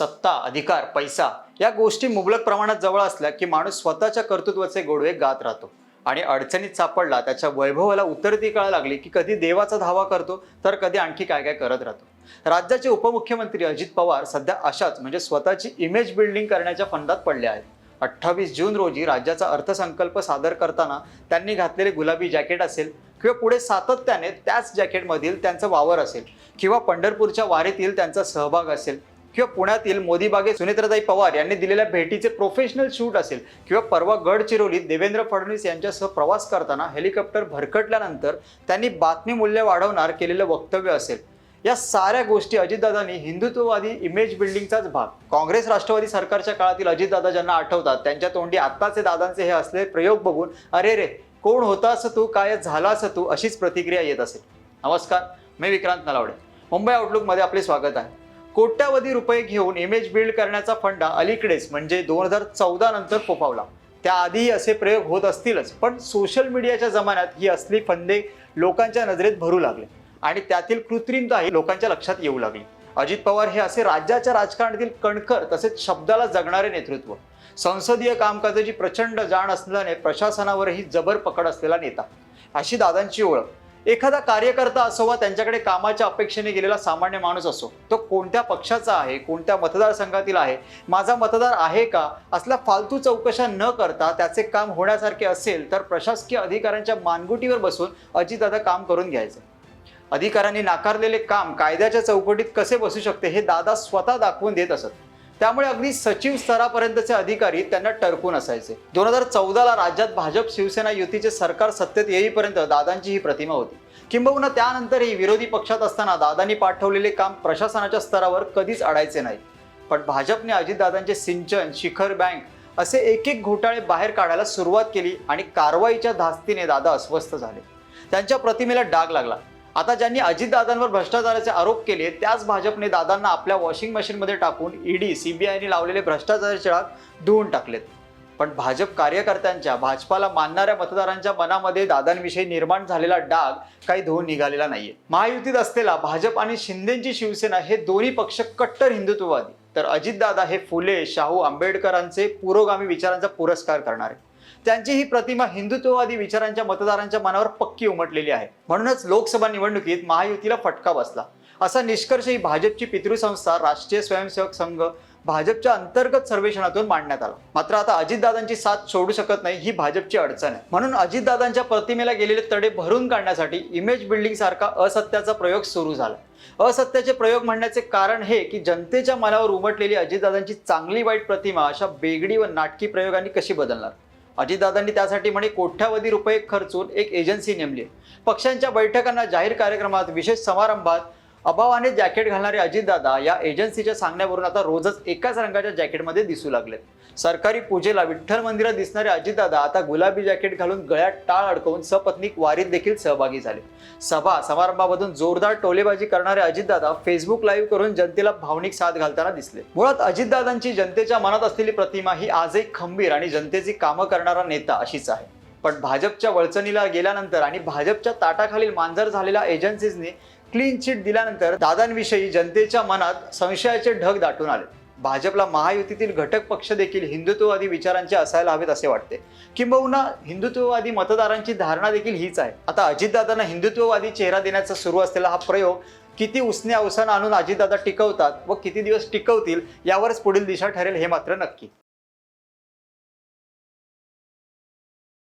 सत्ता अधिकार पैसा या गोष्टी मुबलक प्रमाणात जवळ असल्या की माणूस स्वतःच्या कर्तृत्वाचे गोडवे गात राहतो. आणि अडचणीत सापडला त्याच्या वैभवाला उतरती कळा लागली की कधी देवाचा धावा करतो तर कधी आणखी काय काय करत राहतो. राज्याचे उपमुख्यमंत्री अजित पवार सध्या अशाच म्हणजे स्वतःची इमेज बिल्डिंग करण्याच्या फंदात पडले आहेत. अठ्ठावीस जून रोजी राज्याचा अर्थसंकल्प सादर करताना त्यांनी घातलेले गुलाबी जॅकेट असेल किंवा पुढे सातत्याने त्याच जॅकेटमधील त्यांचा वावर असेल किंवा पंढरपूरच्या वारीतील त्यांचा सहभाग असेल किंवा पुण्यातील मोदीबागे सुनेत्रताई पवार यांनी दिलेल्या भेटीचे प्रोफेशनल शूट असेल किंवा परवा गडचिरोलीत देवेंद्र फडणवीस यांच्यासह प्रवास करताना हेलिकॉप्टर भरकटल्यानंतर त्यांनी बातमी मूल्य वाढवणार केलेलं वक्तव्य असेल. या साऱ्या गोष्टी अजितदादांनी हिंदुत्ववादी इमेज बिल्डिंगचाच भाग. काँग्रेस राष्ट्रवादी सरकारच्या काळातील अजितदादा ज्यांना आठवतात त्यांच्या तोंडी आत्ताचे दादांचे हे असले प्रयोग बघून अरे रे कोण होता असं तू? काय झाला असं तू? अशीच प्रतिक्रिया येत असेल. नमस्कार मी विक्रांत नलावडे. मुंबई आउटलुकमध्ये आपले स्वागत आहे. कोट्यावधी रुपये घेऊन इमेज बिल्ड करण्याचा फंडा अलीकडेच म्हणजे दोन हजार चौदा नंतर फोफावला. त्याआधीही असे प्रयोग होत असतीलच पण सोशल मीडियाच्या जमान्यात ही असली फंदे लोकांच्या नजरेत भरू लागले. आणि त्यातील कृत्रिमताही लोकांच्या लक्षात येऊ लागली. अजित पवार हे असे राज्याच्या राजकारणातील कणखर तसेच शब्दाला जगणारे नेतृत्व. संसदीय कामकाजाची प्रचंड जाण असल्याने प्रशासनावरही जबर पकड असलेला नेता. अशी दादांची ओळख. एखादा कार्यकर्ता असो वा त्यांच्याकडे कामाच्या अपेक्षेने गेलेला सामान्य माणूस असो तो कोणत्या पक्षाचा आहे कोणत्या मतदारसंघातील आहे माझा मतदार आहे का असल्या फालतू चौकशा न करता त्याचे काम होण्यासारखे असेल तर प्रशासकीय अधिकाऱ्यांच्या मानगुटीवर बसून अजितदादा काम करून घ्यायचे. अधिकाऱ्यांनी नाकारलेले काम कायद्याच्या चौकटीत कसे बसू शकते हे दादा स्वतः दाखवून देत असत. त्यामुळे अगदी सचिव स्तरापर्यंतचे अधिकारी त्यांना टरकून असायचे. दोन हजार चौदाला राज्यात भाजप शिवसेना युतीचे सरकार सत्तेत येईपर्यंत दादांची ही प्रतिमा होती. किंबहुना त्यानंतरही विरोधी पक्षात असताना दादांनी पाठवलेले काम प्रशासनाच्या स्तरावर कधीच अडायचे नाही. पण भाजपने अजितदादांचे सिंचन शिखर बँक असे एक एक घोटाळे बाहेर काढायला सुरुवात केली आणि कारवाईच्या धास्तीने दादा अस्वस्थ झाले. त्यांच्या प्रतिमेला डाग लागला. आता ज्यांनी अजितदादांवर भ्रष्टाचाराचे आरोप केले त्याच भाजपने दादांना आपल्या वॉशिंग मशीनमध्ये टाकून ईडी सीबीआयने लावलेले भ्रष्टाचाराचे डाग धुवून टाकलेत. पण भाजप कार्यकर्त्यांच्या भाजपाला मानणाऱ्या मतदारांच्या मनामध्ये दादांविषयी निर्माण झालेला डाग काही धुवून निघालेला नाहीये. महायुतीत असलेला भाजप आणि शिंदेची शिवसेना हे दोन्ही पक्ष कट्टर हिंदुत्ववादी. तर अजितदादा हे फुले शाहू आंबेडकरांचे पुरोगामी विचारांचा पुरस्कार करणारे. त्यांची ही प्रतिमा हिंदुत्ववादी विचारांच्या मतदारांच्या मनावर पक्की उमटलेली आहे. म्हणूनच लोकसभा निवडणुकीत महायुतीला फटका बसला. असा निष्कर्ष ही भाजपची पितृसंस्था राष्ट्रीय स्वयंसेवक संघ भाजपच्या अंतर्गत सर्वेक्षणातून मांडण्यात आला. मात्र आता अजितदादांची साथ सोडू शकत नाही ही भाजपची अडचण आहे. म्हणून अजितदादांच्या प्रतिमेला गेलेले तडे भरून काढण्यासाठी इमेज बिल्डिंग सारखा असत्याचा प्रयोग सुरू झाला. असत्याचे प्रयोग म्हणण्याचे कारण हे की जनतेच्या मनावर उमटलेली अजितदादांची चांगली वाईट प्रतिमा अशा बेगडी व नाटकी प्रयोगांनी कशी बदलणार? अजितदादांनी त्यासाठी म्हणे कोट्यावधी रुपये खर्चून एक एजन्सी नेमली. पक्षांच्या बैठकांना जाहीर कार्यक्रमात विशेष समारंभात अभावाने जॅकेट घालणारे अजितदादा या एजन्सीच्या सांगण्यावरून आता रोजच एकाच रंगाच्या जॅकेटमध्ये दिसू लागलेत. सरकारी पूजेला विठ्ठल मंदिरात दिसणारे अजितदादा आता गुलाबी जॅकेट घालून गळ्यात टाळ अडकवून सपत्नीक वारीत देखील सहभागी झाले. सभा समारंभामधून जोरदार टोलेबाजी करणारे अजितदादा फेसबुक लाईव्ह करून जनतेला भावनिक साथ घालताना दिसले. मुळात अजितदादांची जनतेच्या मनात असलेली प्रतिमा ही आजही खंबीर आणि जनतेची कामं करणारा नेता अशीच आहे. पण भाजपच्या वळचणीला गेल्यानंतर आणि भाजपच्या ताटाखालील मांजर झालेल्या एजन्सीजने क्लीन चिट दिल्यानंतर दादांविषयी जनतेच्या मनात संशयाचे ढग दाटून आले. भाजपला महायुतीतील घटक पक्ष देखील हिंदुत्ववादी विचारांचे असायला हवेत असे वाटते. किंबहुना हिंदुत्ववादी मतदारांची धारणा देखील हीच आहे. आता अजितदादांना हिंदुत्ववादी चेहरा देण्याचा सुरू असलेला हा प्रयोग किती उसने अवसान आणून अजितदादा टिकवतात व किती दिवस टिकवतील यावरच पुढील दिशा ठरेल हे मात्र नक्की.